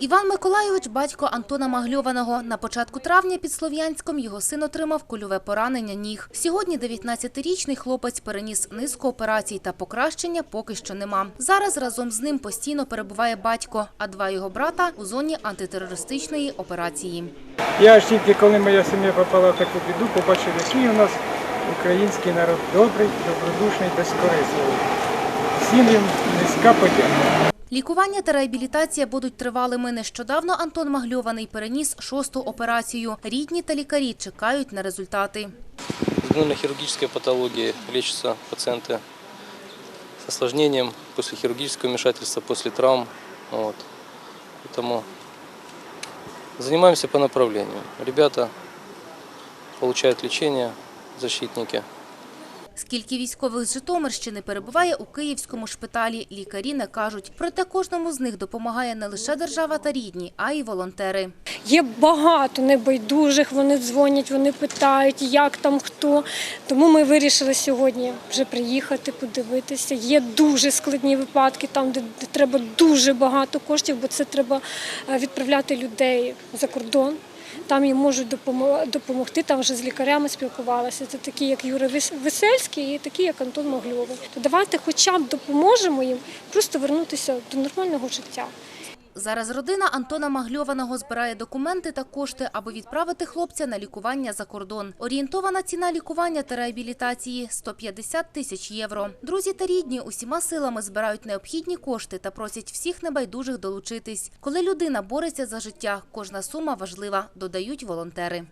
Іван Миколайович, батько Антона Магльованого. На початку травня під Слов'янськом його син отримав кульове поранення ніг. Сьогодні 19-річний хлопець переніс низку операцій та покращення поки що нема. Зараз разом з ним постійно перебуває батько, а два його брата у зоні антитерористичної операції. Я ж тільки коли моя сім'я попала в таку біду, побачив, який у нас український народ добрий, добродушний, безкорисливий. Всім їм низька подяка. Лікування та реабілітація будуть тривалими. Нещодавно Антон Магльований переніс шосту операцію. Рідні та лікарі чекають на результати. Спинально-хирургическая патология. Лечатся пациенты с осложнением после хирургического вмешательства, после травм. Вот. Поэтому занимаемся по направлению. Ребята получают лечение, защитники. Скільки військових з Житомирщини перебуває у київському шпиталі, лікарі не кажуть. Проте кожному з них допомагає не лише держава та рідні, а й волонтери. Є багато небайдужих, вони дзвонять, вони питають, як там хто. Тому ми вирішили сьогодні вже приїхати, подивитися. Є дуже складні випадки, там, де, треба дуже багато коштів, бо це треба е, відправляти людей за кордон. Там їм можуть допомо- допомогти, там вже з лікарями спілкувалися. Це такі, як Юра Вес- Весельський і такі, як Антон Могльовий. То давайте хоча б допоможемо їм просто вернутися до нормального життя. Зараз родина Антона Магльованого збирає документи та кошти, аби відправити хлопця на лікування за кордон. Орієнтована ціна лікування та реабілітації – 150 тисяч євро. Друзі та рідні усіма силами збирають необхідні кошти та просять всіх небайдужих долучитись. Коли людина бореться за життя, кожна сума важлива, додають волонтери.